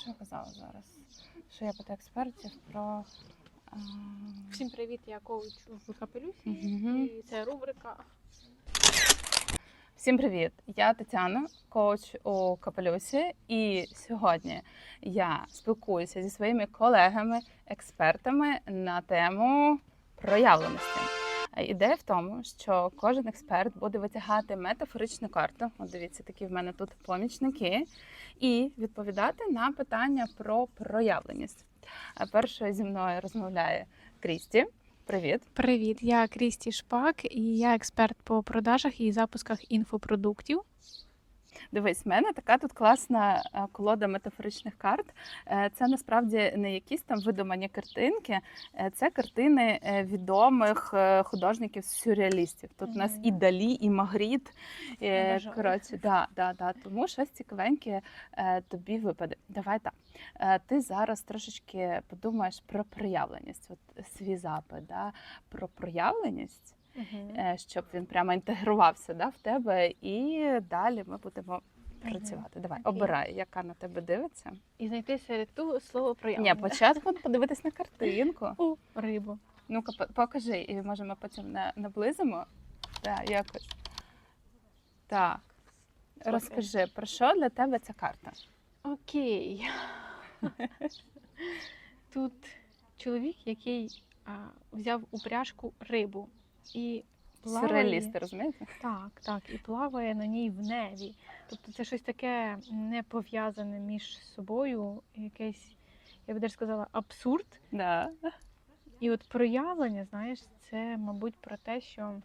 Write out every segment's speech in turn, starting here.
що я казала зараз? Що я питаю експертів про. а, Всім привіт, я коуч в капелюсі. Мгм. І це рубрика Всім привіт! Я Тетяна, коуч у Капелюсі, і сьогодні я спілкуюся зі своїми колегами, експертами на тему проявленості. Ідея в тому, що кожен експерт буде витягати метафоричну карту. От дивіться, такі в мене тут помічники, і відповідати на питання про проявленість. Е, Першою зі мною розмовляє Крісті. Привіт. Привіт, я Крісті Шпак, і я експерт по продажах і запусках інфопродуктів. Дивись, в мене така тут класна е, колода метафоричних карт. Е, Це насправді не якісь там видумані картинки, е, це картини відомих художників-сюрреалістів. Тут у нас і Далі, і Магріт. Коротше, да, да, да. Тому щось цікавеньке тобі випаде. Давай так. Ти зараз трошечки подумаєш про проявленість, от свій запит, да? про проявленість е, щоб він прямо інтегрувався да, в тебе, і далі ми будемо працювати. Давай, Окей. обирай, яка на тебе дивиться. І знайти серед ту слово Ні, проявлення. спочатку подивитись на картинку. У рибу. Ну-ка, по- покажи, і може ми потім наблизимо. Так, якось. Так. Слухай. Розкажи, про що для тебе ця карта? Окей. Тут чоловік, який а, взяв у пряжку рибу і плаває. Сюрреалісти, розумієте? Так, так, і плаває на ній в небі. Тобто це щось таке не пов'язане між собою, якийсь, я би даже сказала, абсурд. Да. І от проявлення, знаєш, це, мабуть, про те, що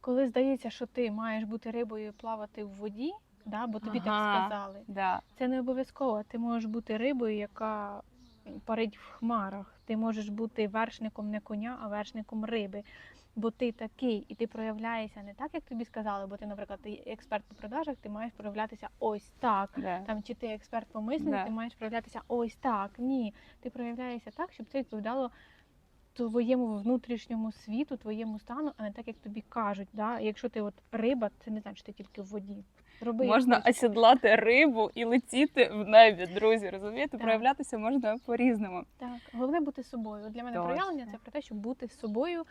коли здається, що ти маєш бути рибою і плавати в воді, да, бо тобі Ага. так сказали, Да. це не обов'язково. Ти можеш бути рибою, яка парить в хмарах. Ти можеш бути вершником не коня, а вершником риби. Бо ти такий, і ти проявляєшся не так, як тобі сказали, бо ти, наприклад, ти експерт по продажах, ти маєш проявлятися ось так. Yeah. Там чи ти експерт по мисленню, yeah. ти маєш проявлятися ось так. Ні, ти проявляєшся так, щоб це відповідало твоєму внутрішньому світу, твоєму стану, а не так, як тобі кажуть. Да? Якщо ти от риба, це не значить, що ти тільки в воді. Роби Можна хочеш. осідлати рибу і летіти в небі, друзі. Розумієте? Так. Проявлятися можна по-різному. Так, головне бути собою. Для мене Точно. проявлення це про те, щоб бути собою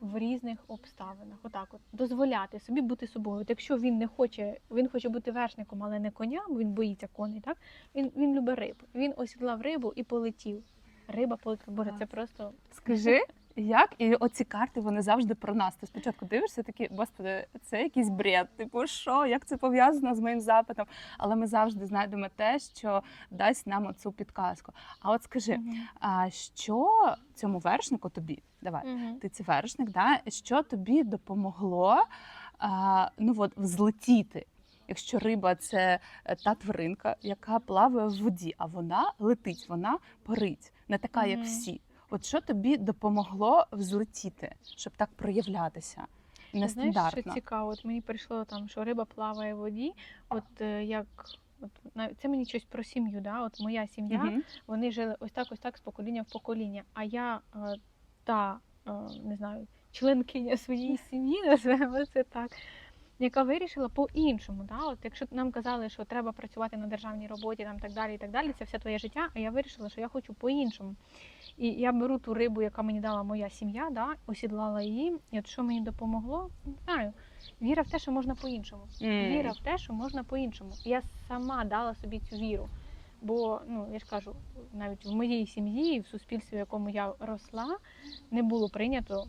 в різних обставинах. Отак, от дозволяти собі бути собою. От якщо він не хоче, він хоче бути вершником, але не коня, бо він боїться коней, так він, він любить рибу. Він осідлав рибу і полетів. Риба полетіла. Боже, це просто Скажи, як і оці карти вони завжди про нас. Ти спочатку дивишся такі, господи, це якийсь бред. Типу, що, як це пов'язано з моїм запитом? Але ми завжди знайдемо те, що дасть нам оцю підказку. А от скажи, Мгм. а що цьому вершнику тобі? Давай, Мгм. ти це вершник, да? що тобі допомогло а, ну, от, взлетіти? Якщо риба це е, та тваринка, яка плаває в воді, а вона летить, вона парить, не така, як Мгм. всі. От що тобі допомогло взлетіти, щоб так проявлятися? Знаєш, що цікаво? От мені прийшло там, що риба плаває в воді. От е, як от це мені щось про сім'ю. Да? От моя сім'я, Мгм. вони жили ось так, ось так з покоління в покоління. А я е, та е, не знаю, членкиня своєї сім'ї, називаємо це так. Яка вирішила по-іншому, да? От якщо нам казали, що треба працювати на державній роботі, там так далі, і так далі, це все твоє життя. А я вирішила, що я хочу по-іншому. І я беру ту рибу, яка мені дала моя сім'я, да? осідлала її. І от що мені допомогло, не знаю. Віра в те, що можна по-іншому. М. Віра в те, що можна по-іншому. Я сама дала собі цю віру. Бо, ну я ж кажу, навіть в моїй сім'ї, в суспільстві, в якому я росла, не було прийнято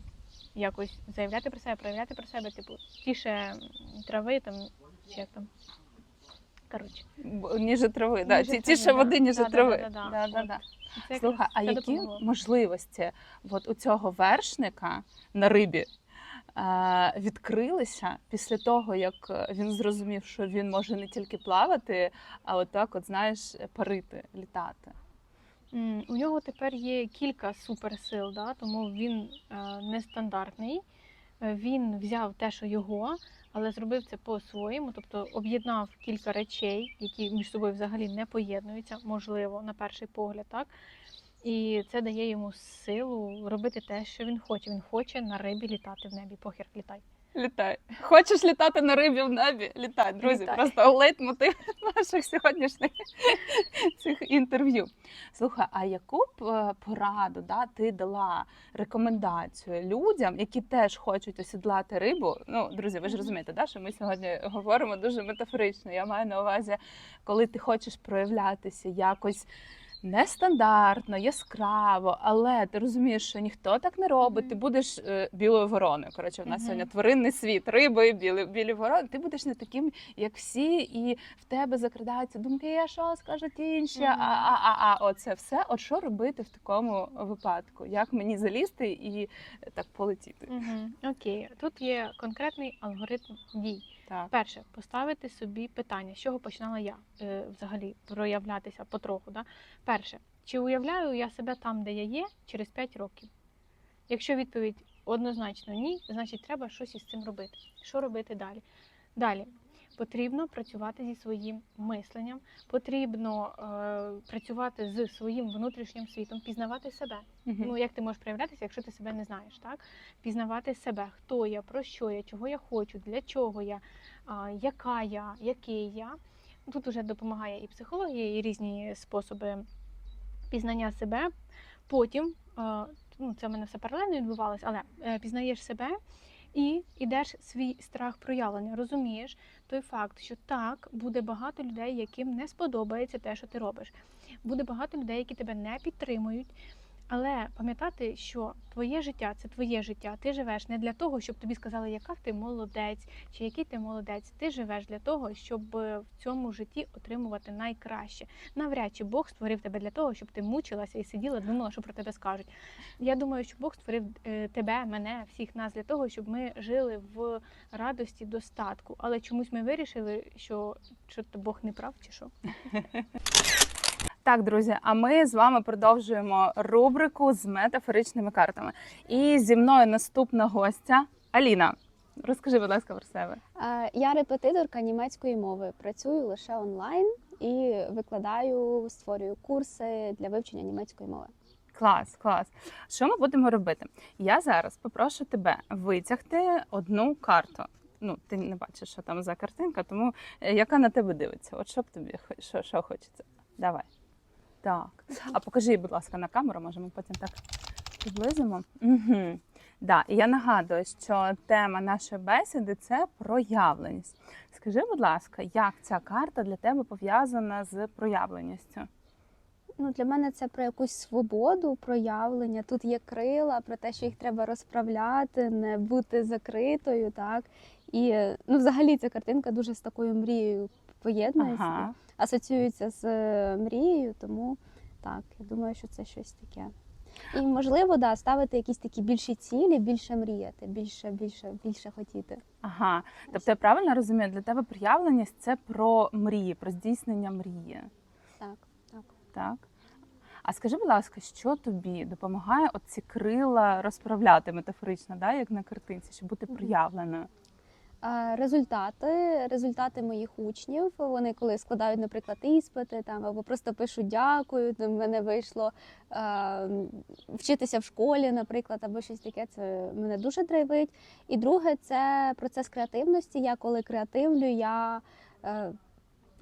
якось заявляти про себе, проявляти про себе, типу, тіше трави там, чи як там. Коротше, Ніже трави, да. Ніже ті, трави, тіше да. води, ніже Да-да-да-да-да. трави. От. Да-да-да. це Слухай, а це які допомогло. можливості от у цього вершника на рибі відкрилися після того, як він зрозумів, що він може не тільки плавати, а отак, от знаєш, парити, літати. У нього тепер є кілька суперсил, да? тому він е, нестандартний. Е, Він взяв те, що його, але зробив це по-своєму, тобто об'єднав кілька речей, які між собою взагалі не поєднуються, можливо, на перший погляд, так? І це дає йому силу робити те, що він хоче. Він хоче на рибі літати в небі, похер літай. Літай. Хочеш літати на рибі в небі? Літай, друзі. Літай. Просто лейтмотив наших сьогоднішніх цих інтерв'ю. Слухай, а яку б е, пораду да, ти дала рекомендацію людям, які теж хочуть осідлати рибу? Ну, друзі, ви ж розумієте, да, що ми сьогодні говоримо дуже метафорично. Я маю на увазі, коли ти хочеш проявлятися якось. Нестандартно, яскраво, але ти розумієш, що ніхто так не робить. Мгм. Ти будеш е, білою вороною. Коротше, в нас Мгм. сьогодні тваринний світ, риби, білі, білі ворони. Ти будеш не таким, як всі, і в тебе закрадаються думки, а що скажуть інші, Мгм. а, а, а, а оце все. От що робити в такому випадку? Як мені залізти і е, так полетіти? Угу. Окей, тут є конкретний алгоритм дій. Так. Перше, поставити собі питання, з чого починала я е, взагалі проявлятися потроху. Да? Перше, чи уявляю я себе там, де я є, через 5 років? Якщо відповідь однозначно ні, значить треба щось із цим робити. Що робити далі? Далі потрібно працювати зі своїм мисленням, потрібно е, працювати з своїм внутрішнім світом, пізнавати себе. Мгм. Ну, як ти можеш проявлятися, якщо ти себе не знаєш, так? Пізнавати себе, хто я, про що я, чого я хочу, для чого я, а, яка я, який я. Тут уже допомагає і психологія, і різні способи пізнання себе. Потім, е, ну, це в мене все паралельно відбувалося, але е, пізнаєш себе і йдеш свій страх проявлення. Розумієш той факт, що так буде багато людей, яким не сподобається те, що ти робиш. Буде багато людей, які тебе не підтримують. Але пам'ятати, що твоє життя це твоє життя. Ти живеш не для того, щоб тобі сказали, яка ти молодець чи який ти молодець. Ти живеш для того, щоб е, в цьому житті отримувати найкраще. Навряд чи Бог створив тебе для того, щоб ти мучилася і сиділа, думала, що про тебе скажуть. Я думаю, що Бог створив е, тебе, мене, всіх нас для того, щоб ми жили в радості, достатку. Але чомусь ми вирішили, що, що Бог не прав, чи що. Так, друзі, а ми з вами продовжуємо рубрику з метафоричними картами. І зі мною наступна гостя Аліна. Розкажи, будь ласка, про себе. Я репетиторка німецької мови. Працюю лише онлайн і викладаю, створюю курси для вивчення німецької мови. Клас, клас. Що ми будемо робити? Я зараз попрошу тебе витягти одну карту. Ну, ти не бачиш, що там за картинка, тому е, яка на тебе дивиться? От що б тобі що, що хочеться? Давай. Так. А покажи, будь ласка, на камеру, може, ми потім так приблизимо. Угу. Да, і я нагадую, що тема нашої бесіди це проявленість. Скажи, будь ласка, як ця карта для тебе пов'язана з проявленістю? Ну, для мене це про якусь свободу, проявлення. Тут є крила, про те, що їх треба розправляти, не бути закритою. так. І ну, взагалі ця картинка дуже з такою мрією поєднується, Ага. асоціюється з е, мрією, тому так, я думаю, що це щось таке. І можливо, да, ставити якісь такі більші цілі, більше мріяти, більше, більше, більше хотіти. Ага, тобто я правильно розумію, для тебе проявленість це про мрії, про здійснення мрії. Так, так. Так. А скажи, будь ласка, що тобі допомагає от ці крила розправляти метафорично, да, як на картинці, щоб бути проявленою? Результати, результати моїх учнів. Вони коли складають, наприклад, іспити там або просто пишуть дякую. В мене вийшло е, вчитися в школі, наприклад, або щось таке. Це мене дуже драйвить. І друге, це процес креативності. Я коли креативлю, я, е,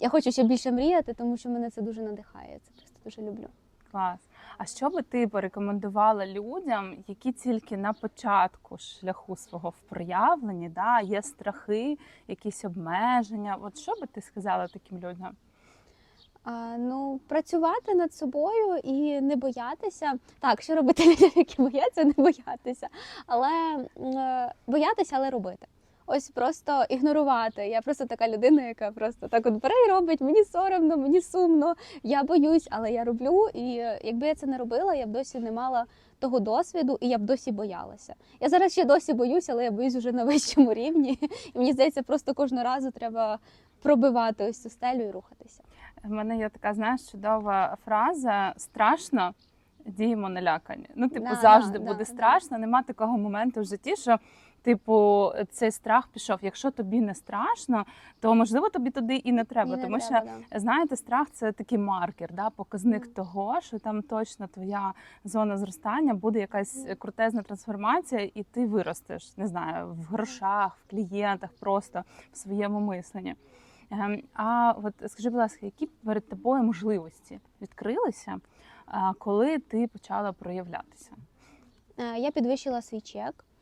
я хочу ще більше мріяти, тому що мене це дуже надихає. Це просто дуже люблю. Клас. А що би ти порекомендувала людям, які тільки на початку шляху свого в проявленні, да, є страхи, якісь обмеження? От що би ти сказала таким людям? А, ну, працювати над собою і не боятися. Так, що робити людям, які бояться, не боятися. Але е, боятися, але робити. Ось просто ігнорувати. Я просто така людина, яка просто так от бере і робить. Мені соромно, мені сумно, я боюсь, але я роблю. І якби я це не робила, я б досі не мала того досвіду, і я б досі боялася. Я зараз ще досі боюсь, але я боюсь вже на вищому рівні. І мені здається, просто кожного разу треба пробивати ось цю стелю і рухатися. В мене є така, знаєш, чудова фраза страшно. Діємо налякані. Ну, типу, Да, завжди да, буде да, страшно. Нема такого моменту в житті, що типу, цей страх пішов. Якщо тобі не страшно, то можливо тобі туди і не треба, І не тому треба, що да. знаєте, страх це такий маркер, да, показник Мгм. того, що там точно твоя зона зростання буде якась крутезна трансформація, і ти виростеш, не знаю, в грошах, в клієнтах, просто в своєму мисленні. Ем, А от скажи, будь ласка, які перед тобою можливості відкрилися, коли ти почала проявлятися? Е, Я підвищила свій чек, е,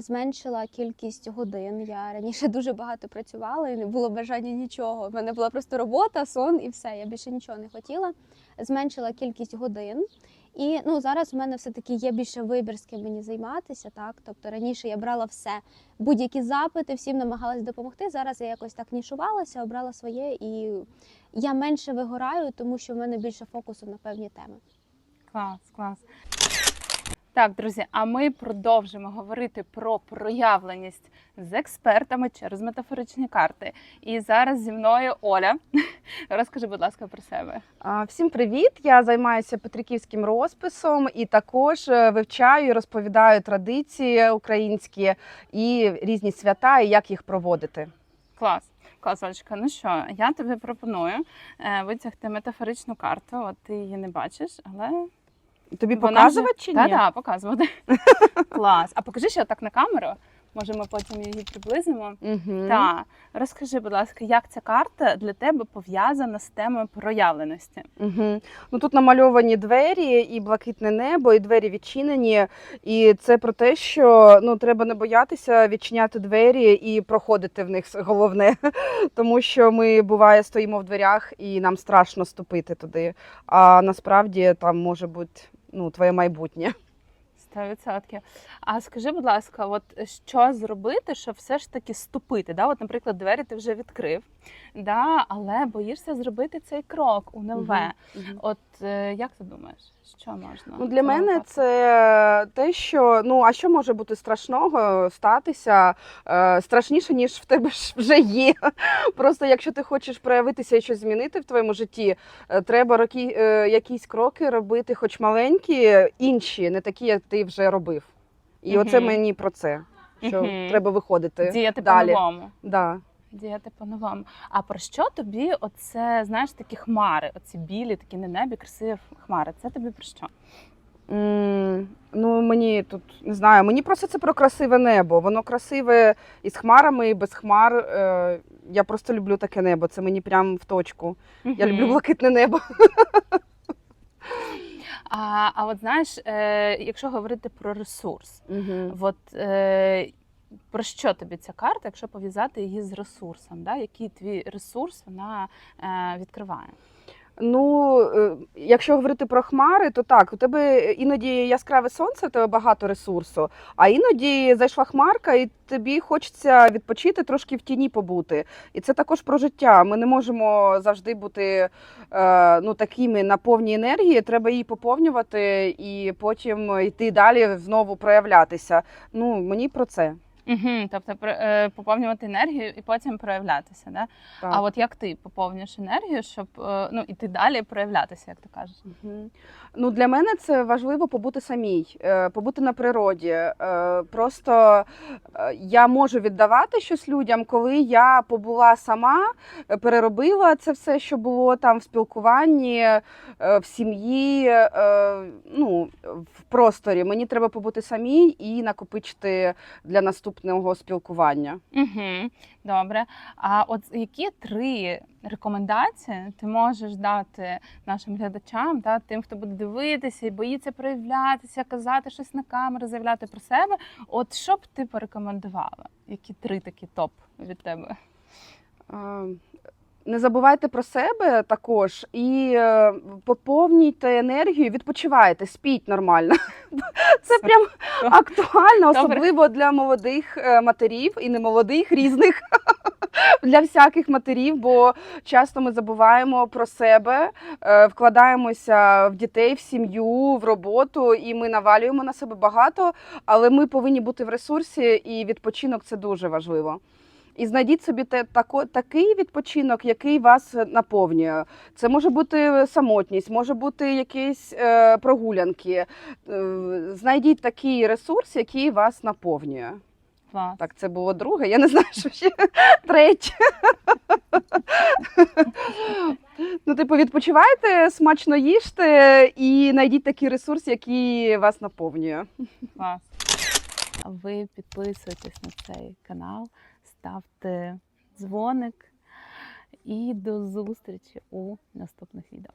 зменшила кількість годин. Я раніше дуже багато працювала і не було бажання нічого. У мене була просто робота, сон і все. Я більше нічого не хотіла. Зменшила кількість годин. І ну зараз у мене все таки є більше вибір, з ким мені займатися. Так, тобто раніше я брала все, будь-які запити, всім намагалась допомогти. Зараз я якось так нішувалася, обрала своє, і я менше вигораю, тому що в мене більше фокусу на певні теми. Клас, клас. Так, друзі, а ми продовжимо говорити про проявленість з експертами через метафоричні карти. І зараз зі мною Оля. Розкажи, будь ласка, про себе. Всім привіт! Я займаюся петриківським розписом і також е, вивчаю і розповідаю традиції українські і різні свята, і як їх проводити. Клас. Клас, Ну що, я тобі пропоную е, витягти метафоричну карту. От ти її не бачиш, але Тобі показувати чи ні? Так, так, показувати. Клас. А покажи ще так на камеру. Може, ми потім її приблизимо. Угу. Так, розкажи, будь ласка, як ця карта для тебе пов'язана з темою проявленості? Угу. Ну тут намальовані двері, і блакитне небо, і двері відчинені. І це про те, що ну треба не боятися відчиняти двері і проходити в них головне, тому що ми буває стоїмо в дверях і нам страшно ступити туди. А насправді там може бути ну твоє майбутнє. 100%. А скажи, будь ласка, от що зробити, щоб все ж таки ступити? Да? От, наприклад, двері ти вже відкрив, да? але боїшся зробити цей крок у нове. Мгм. От е, як ти думаєш, що можна? Ну, для мене випадку? це те, що ну а що може бути страшного статися е, страшніше, ніж в тебе ж вже є. Просто якщо ти хочеш проявитися і щось змінити в твоєму житті, е, треба роки, е, якісь кроки робити, хоч маленькі, інші, не такі, як ти вже робив. І оце мені про це. Що Мгм. треба виходити діяти далі. по-новому. Да. Діяти по-новому. А про що тобі оце, знаєш, такі хмари, оці білі, такі на небі, красиві хмари? Це тобі про що? М, Ну, мені тут не знаю, мені просто це про красиве небо. Воно красиве і з хмарами, і без хмар. Е, Я просто люблю таке небо. Це мені прям в точку. Я люблю блакитне небо. А, а от знаєш, е, якщо говорити про ресурс, Угу. от е, про що тобі ця карта, якщо пов'язати її з ресурсом? Да? Який твій ресурс вона е, відкриває? Ну, е, якщо говорити про хмари, то так, у тебе іноді яскраве сонце, у тебе багато ресурсу, а іноді зайшла хмарка, і тобі хочеться відпочити, трошки в тіні побути. І це також про життя. Ми не можемо завжди бути е, ну, такими на повній енергії. Треба її поповнювати і потім йти далі, знову проявлятися. Ну, мені про це. Угу, тобто е, поповнювати енергію і потім проявлятися. Да? Так. А от як ти поповнюєш енергію, щоб е, ну, іти далі проявлятися, як ти кажеш? Мгм. Ну, для мене це важливо побути самій, е, побути на природі. Просто я можу віддавати щось людям, коли я побула сама, переробила це все, що було там в спілкуванні, в сім'ї, ну, в просторі. Мені треба побути самій і накопичити для наступного спілкування. Угу, добре. А от які три рекомендації ти можеш дати нашим глядачам, да, тим, хто буде дивитися і боїться проявлятися, казати щось на камеру, заявляти про себе? От що б ти порекомендувала? Які три такі топ від тебе? Не забувайте про себе також і е, поповнюйте енергію, відпочивайте, спіть нормально. Це прям актуально, особливо для молодих е, матерів і немолодих різних. Для всяких матерів, бо часто ми забуваємо про себе, е, вкладаємося в дітей, в сім'ю, в роботу, і ми навалюємо на себе багато, але ми повинні бути в ресурсі, і відпочинок це дуже важливо. І знайдіть собі те, тако, такий відпочинок, який вас наповнює. Це може бути самотність, може бути якісь е, прогулянки. Е, знайдіть такий ресурс, який вас наповнює. Клас. Так, це було друге. Я не знаю, що ще третє. Ну, типу, відпочивайте, смачно їжте і знайдіть такий ресурс, який вас наповнює. Клас. Ви підписуйтесь на цей канал, ставте дзвоник і до зустрічі у наступних відео.